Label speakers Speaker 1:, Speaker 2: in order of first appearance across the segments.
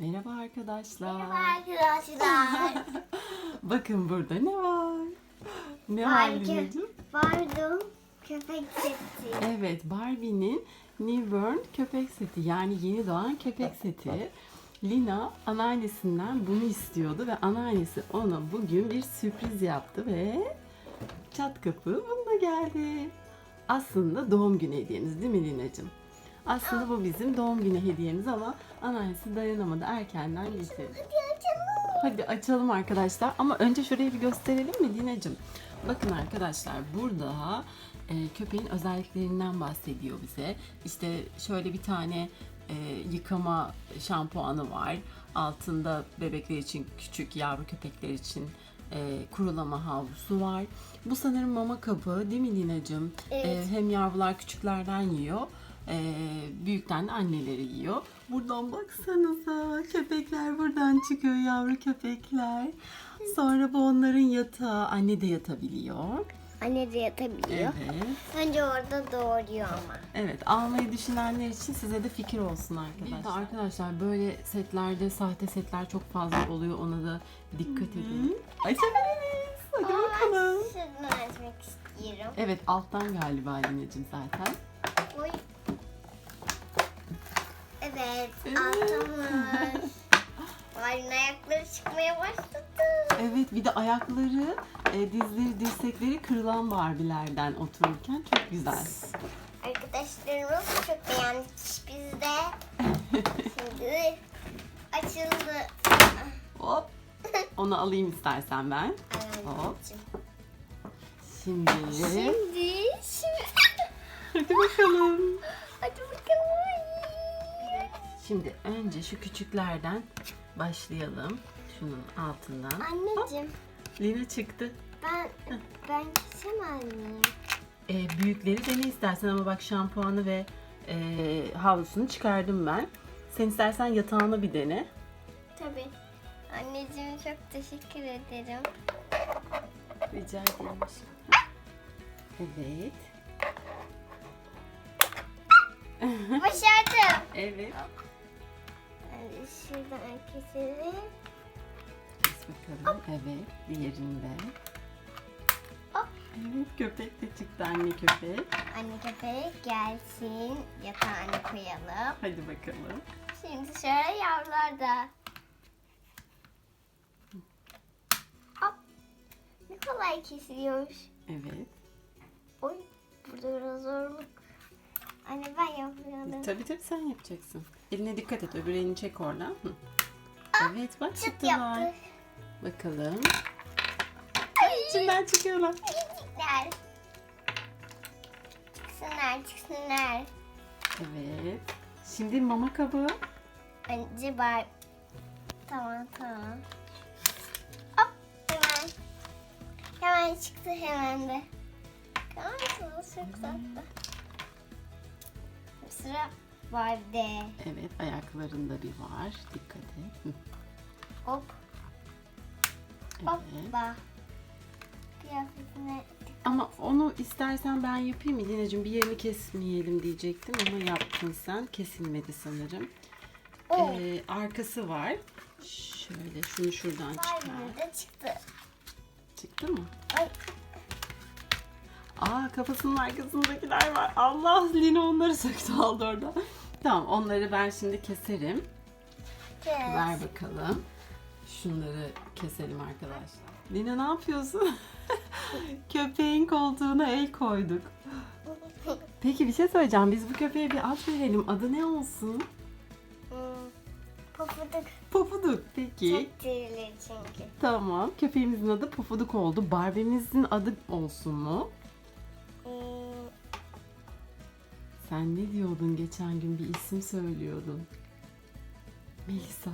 Speaker 1: Merhaba arkadaşlar.
Speaker 2: Merhaba arkadaşlar.
Speaker 1: Bakın burada ne var? Ne var
Speaker 2: Harika.
Speaker 1: Lina'cığım?
Speaker 2: Köpek sesi.
Speaker 1: Evet Barbie'nin newborn köpek seti yani yeni doğan köpek seti. Lina anneannesinden bunu istiyordu ve anneannesi ona bugün bir sürpriz yaptı ve çat kapı bununla geldi. Aslında doğum günü hediyemiz değil mi Lina'cığım? Aslında bu bizim doğum günü hediyemiz ama anneannesi dayanamadı erkenden getirdi.
Speaker 2: Hadi açalım.
Speaker 1: Hadi açalım arkadaşlar. Ama önce şurayı bir gösterelim mi Dineciğim? Bakın arkadaşlar burada e, köpeğin özelliklerinden bahsediyor bize. İşte şöyle bir tane e, yıkama şampuanı var. Altında bebekler için küçük yavru köpekler için e, kurulama havlusu var. Bu sanırım mama kabı değil mi Lina'cığım?
Speaker 2: Evet.
Speaker 1: E, hem yavrular küçüklerden yiyor. E, büyükten de anneleri yiyor. Buradan baksanıza köpekler buradan çıkıyor yavru köpekler. Sonra bu onların yatağı. Anne de yatabiliyor.
Speaker 2: Anne de yatabiliyor.
Speaker 1: Evet.
Speaker 2: Önce orada doğuruyor ama.
Speaker 1: Evet, almayı düşünenler için size de fikir olsun arkadaşlar. Bir de arkadaşlar böyle setlerde sahte setler çok fazla oluyor. Ona da dikkat edin. Açabiliriz. Hadi
Speaker 2: Ama
Speaker 1: bakalım.
Speaker 2: ben şunu açmak istiyorum.
Speaker 1: Evet, alttan galiba anneciğim zaten.
Speaker 2: Evet,
Speaker 1: Evet.
Speaker 2: altımız. Varin ayakları çıkmaya başladı.
Speaker 1: Evet, bir de ayakları, e, dizleri, dirsekleri kırılan Barbie'lerden otururken çok güzel.
Speaker 2: Arkadaşlarımız çok beğenmiş biz de. Şimdi açıldı.
Speaker 1: Hop. Onu alayım istersen ben. Hop. Şimdi,
Speaker 2: Şimdi, şimdi.
Speaker 1: Hadi bakalım. Şimdi önce şu küçüklerden başlayalım. Şunun altından.
Speaker 2: Anneciğim,
Speaker 1: Lina çıktı.
Speaker 2: ben ben kesemez miyim?
Speaker 1: Ee, büyükleri dene istersen ama bak şampuanı ve e, havlusunu çıkardım ben. Sen istersen yatağını bir dene.
Speaker 2: Tabii. Anneciğim çok teşekkür ederim.
Speaker 1: Rica ederim. Evet.
Speaker 2: Başardım.
Speaker 1: Evet.
Speaker 2: Şuradan keselim.
Speaker 1: Biz bakalım. Evet. Diğerinde.
Speaker 2: Hop.
Speaker 1: Evet köpek de çıktı anne köpek.
Speaker 2: Anne köpek gelsin. Yatağına koyalım.
Speaker 1: Hadi bakalım.
Speaker 2: Şimdi şöyle yavrular da. Hop. Ne kolay kesiliyormuş.
Speaker 1: Evet.
Speaker 2: Oy burada biraz zorluk. Anne ben yapıyorum.
Speaker 1: Tabii tabii sen yapacaksın. Eline dikkat et. Öbür elini çek oradan. Hı. Evet bak çıktılar. Bakalım. İçinden çıkıyorlar.
Speaker 2: Minicikler. Çıksınlar çıksınlar.
Speaker 1: Evet. Şimdi mama kabı.
Speaker 2: Önce bar. Tamam tamam. Hop hemen. Hemen çıktı hemen de. Tamam çok tatlı. Sıra vardı.
Speaker 1: Evet ayaklarında bir var. Dikkat et.
Speaker 2: Hop
Speaker 1: Evet.
Speaker 2: hoppa. Kıyafetine.
Speaker 1: Ama onu istersen ben yapayım mı Lina'cığım? Bir yerini kesmeyelim diyecektim ama yaptın sen. Kesilmedi sanırım.
Speaker 2: Oh.
Speaker 1: Ee, arkası var. Şöyle şunu şuradan çıkar.
Speaker 2: Çıktı.
Speaker 1: Çıktı mı?
Speaker 2: Ay
Speaker 1: Aa kafasının arkasındakiler var. Allah Lina onları söktü aldı orada. Tamam onları ben şimdi keserim.
Speaker 2: kes.
Speaker 1: Ver bakalım. Şunları keselim arkadaşlar. Lina ne yapıyorsun? Köpeğin koltuğuna el koyduk. Peki bir şey söyleyeceğim. Biz bu köpeğe bir ad verelim. Adı ne olsun?
Speaker 2: Hmm, Pofuduk.
Speaker 1: Pofuduk. Peki.
Speaker 2: Çok tüylü çünkü.
Speaker 1: Tamam. Köpeğimizin adı Pofuduk oldu. Barbie'mizin adı olsun mu?
Speaker 2: Hmm,
Speaker 1: Sen ne diyordun geçen gün bir isim söylüyordun. Melisa.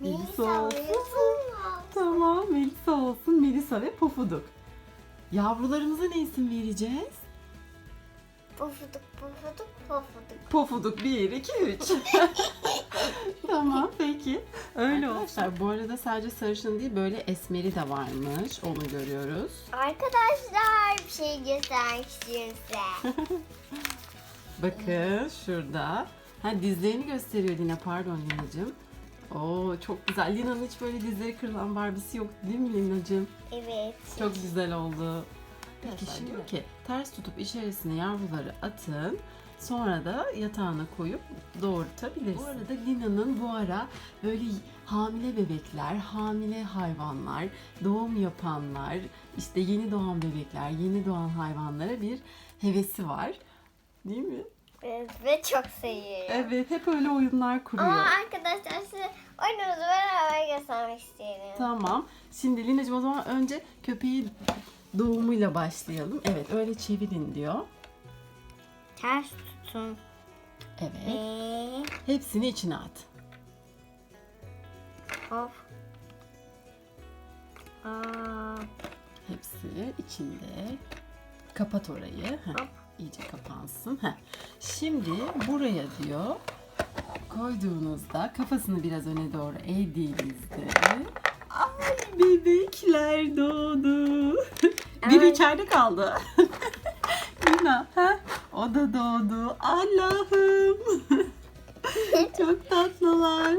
Speaker 2: Melisa
Speaker 1: olsun. Tamam Melisa olsun. Melisa ve Pofuduk. Yavrularımıza ne isim vereceğiz?
Speaker 2: Pofuduk pofuduk pofuduk.
Speaker 1: Pofuduk 1, 2, 3. tamam peki. Öyle Arkadaşlar bu arada sadece sarışın değil böyle esmeri de varmış. Onu görüyoruz.
Speaker 2: Arkadaşlar bir şey göstermek istiyorum size.
Speaker 1: Bakın şurada. Ha dizlerini gösteriyor Lina pardon Lina'cığım. Oo çok güzel. Lina'nın hiç böyle dizleri kırılan Barbie'si yok değil mi Lina'cığım?
Speaker 2: Evet.
Speaker 1: Çok güzel oldu. Peki şimdi ki ters tutup içerisine yavruları atın. Sonra da yatağına koyup doğurtabilirsiniz. Bu arada Lina'nın bu ara böyle hamile bebekler, hamile hayvanlar, doğum yapanlar, işte yeni doğan bebekler, yeni doğan hayvanlara bir hevesi var. Değil mi?
Speaker 2: Evet, ve çok seviyorum.
Speaker 1: Evet, hep öyle oyunlar kuruyor.
Speaker 2: Ama arkadaşlar size oyunumuzu beraber göstermek isterim.
Speaker 1: Tamam. Şimdi Lina'cığım o zaman önce köpeği doğumuyla başlayalım. Evet, öyle çevirin diyor.
Speaker 2: Ters tutun.
Speaker 1: Evet.
Speaker 2: Ve
Speaker 1: Hepsini içine at.
Speaker 2: hop. Aa,
Speaker 1: Hepsi içinde. Kapat orayı.
Speaker 2: Hop.
Speaker 1: İyice kapansın. Heh. Şimdi buraya diyor koyduğunuzda kafasını biraz öne doğru eğdiğinizde ay bebekler doğdu. Biri
Speaker 2: Ay.
Speaker 1: içeride kaldı. Lina, ha? O da doğdu. Allah'ım. Çok tatlılar.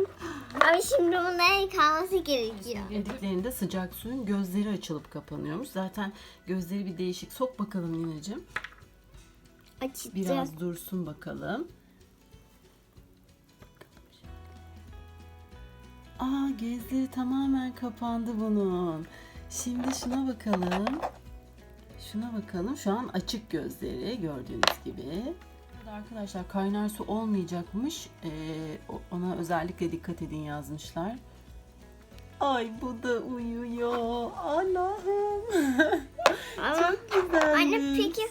Speaker 2: Ama şimdi bunların kalması gerekiyor.
Speaker 1: Yediklerinde sıcak suyun gözleri açılıp kapanıyormuş. Zaten gözleri bir değişik. Sok bakalım Lina'cığım.
Speaker 2: Açacağız.
Speaker 1: Biraz dursun bakalım. Aa gözleri tamamen kapandı bunun. Şimdi şuna bakalım. Şuna bakalım. Şu an açık gözleri gördüğünüz gibi. Arkadaşlar kaynar su olmayacakmış. Ee, ona özellikle dikkat edin yazmışlar. Ay bu da uyuyor. Allah'ım. Çok güzel.
Speaker 2: anne peki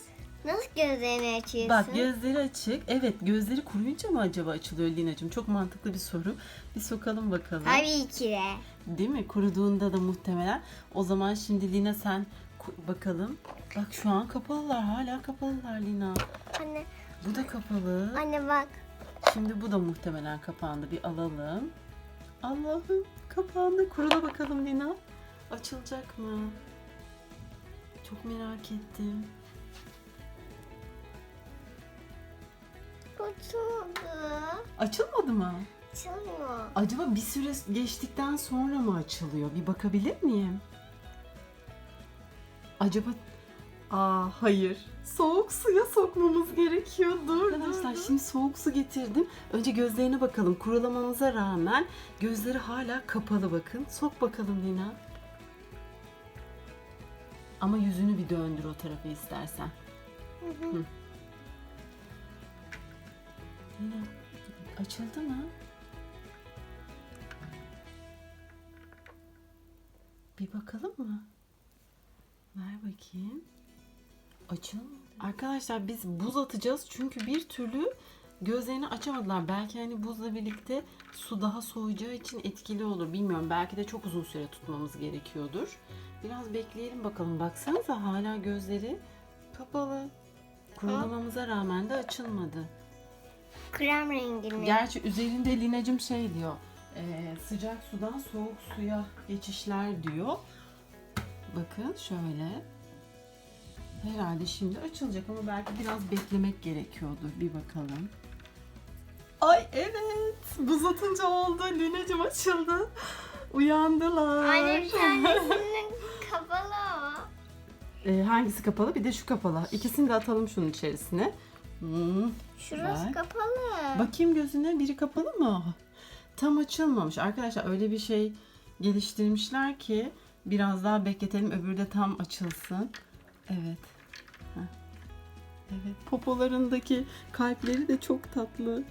Speaker 2: nasıl gözlerini açıyorsun?
Speaker 1: Bak gözleri açık. Evet gözleri kuruyunca mı acaba açılıyor Lina'cığım? Çok mantıklı bir soru. Bir sokalım bakalım.
Speaker 2: Tabii ki de.
Speaker 1: Değil mi? Kuruduğunda da muhtemelen. O zaman şimdi Lina sen bakalım. Bak şu an kapalılar. Hala kapalılar Lina.
Speaker 2: Anne,
Speaker 1: Bu da kapalı.
Speaker 2: anne bak.
Speaker 1: Şimdi bu da muhtemelen kapandı. Bir alalım. Allah'ım kapandı. Kurula bakalım Lina. Açılacak mı? Çok merak ettim.
Speaker 2: Kurtuldu.
Speaker 1: Açılmadı mı?
Speaker 2: Açılmıyor.
Speaker 1: Acaba bir süre geçtikten sonra mı açılıyor? Bir bakabilir miyim? Acaba... Aa hayır. Soğuk suya sokmamız gerekiyor. Dur Arkadaşlar şimdi soğuk su getirdim. Önce gözlerine bakalım. Kurulamamıza rağmen gözleri hala kapalı bakın. Sok bakalım Lina. Ama yüzünü bir döndür o tarafa istersen. Hı. Açıldı mı? Bir bakalım mı? Ver bakayım. Açılmadı. Arkadaşlar biz buz atacağız çünkü bir türlü gözlerini açamadılar. Belki hani buzla birlikte su daha soğuyacağı için etkili olur. Bilmiyorum. Belki de çok uzun süre tutmamız gerekiyordur. Biraz bekleyelim bakalım. Baksanıza hala gözleri kapalı. Kurulamamıza rağmen de açılmadı.
Speaker 2: Krem rengini.
Speaker 1: Gerçi üzerinde Lina'cım şey diyor. e, sıcak sudan soğuk suya geçişler diyor. Bakın şöyle. Herhalde şimdi açılacak ama belki biraz beklemek gerekiyordur. Bir bakalım. Ay evet. Buz atınca oldu. Lina'cım açıldı. Uyandılar.
Speaker 2: Anne bir tanesinin kapalı ama.
Speaker 1: E, hangisi kapalı? Bir de şu kapalı. İkisini de atalım şunun içerisine. Hmm,
Speaker 2: Şurası
Speaker 1: Bak.
Speaker 2: kapalı.
Speaker 1: Bakayım gözüne biri kapalı mı? Tam açılmamış. Arkadaşlar öyle bir şey geliştirmişler ki biraz daha bekletelim öbürü de tam açılsın. Evet. Heh. Evet. Popolarındaki kalpleri de çok tatlı.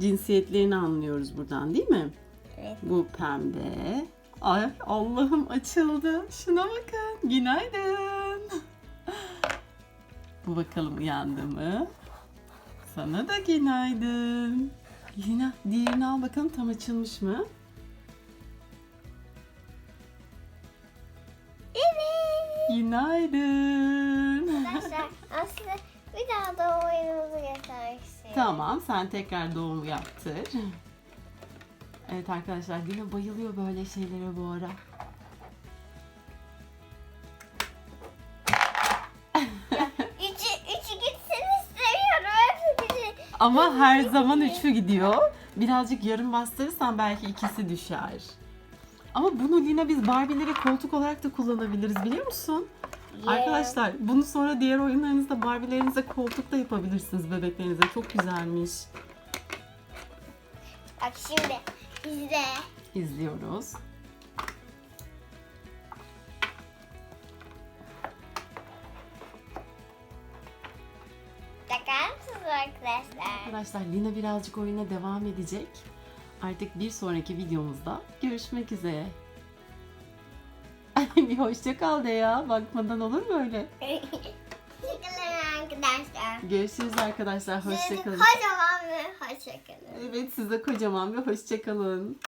Speaker 1: Cinsiyetlerini anlıyoruz buradan değil mi?
Speaker 2: Evet.
Speaker 1: Bu pembe. Ay Allah'ım açıldı. Şuna bakın. Günaydın. Bu bakalım uyandı mı? Sana da günaydın. Lina diğerini al bakalım tam açılmış mı?
Speaker 2: Evet.
Speaker 1: Günaydın.
Speaker 2: Arkadaşlar aslında bir daha da oyunumuzu istiyorum.
Speaker 1: Tamam sen tekrar doğum yaptır. Evet arkadaşlar Lina bayılıyor böyle şeylere bu ara. Ama her zaman üçü gidiyor. birazcık yarım bastırırsan belki ikisi düşer. Ama bunu Lina biz Barbie'lere koltuk olarak da kullanabiliriz biliyor musun? Arkadaşlar bunu sonra diğer oyunlarınızda Barbie'lerinize koltuk da yapabilirsiniz bebeklerinize. Çok güzelmiş.
Speaker 2: Bak şimdi izle.
Speaker 1: İzliyoruz.
Speaker 2: Arkadaşlar?
Speaker 1: Arkadaşlar Lina birazcık oyuna devam edecek. Artık bir sonraki videomuzda görüşmek üzere. bir hoşça kal de ya. Bakmadan olur mu öyle?
Speaker 2: Hoşçakalın arkadaşlar.
Speaker 1: Görüşürüz arkadaşlar. Hoşça kalın.
Speaker 2: Kocaman ve hoşçakalın.
Speaker 1: Evet size kocaman bir hoşça kalın.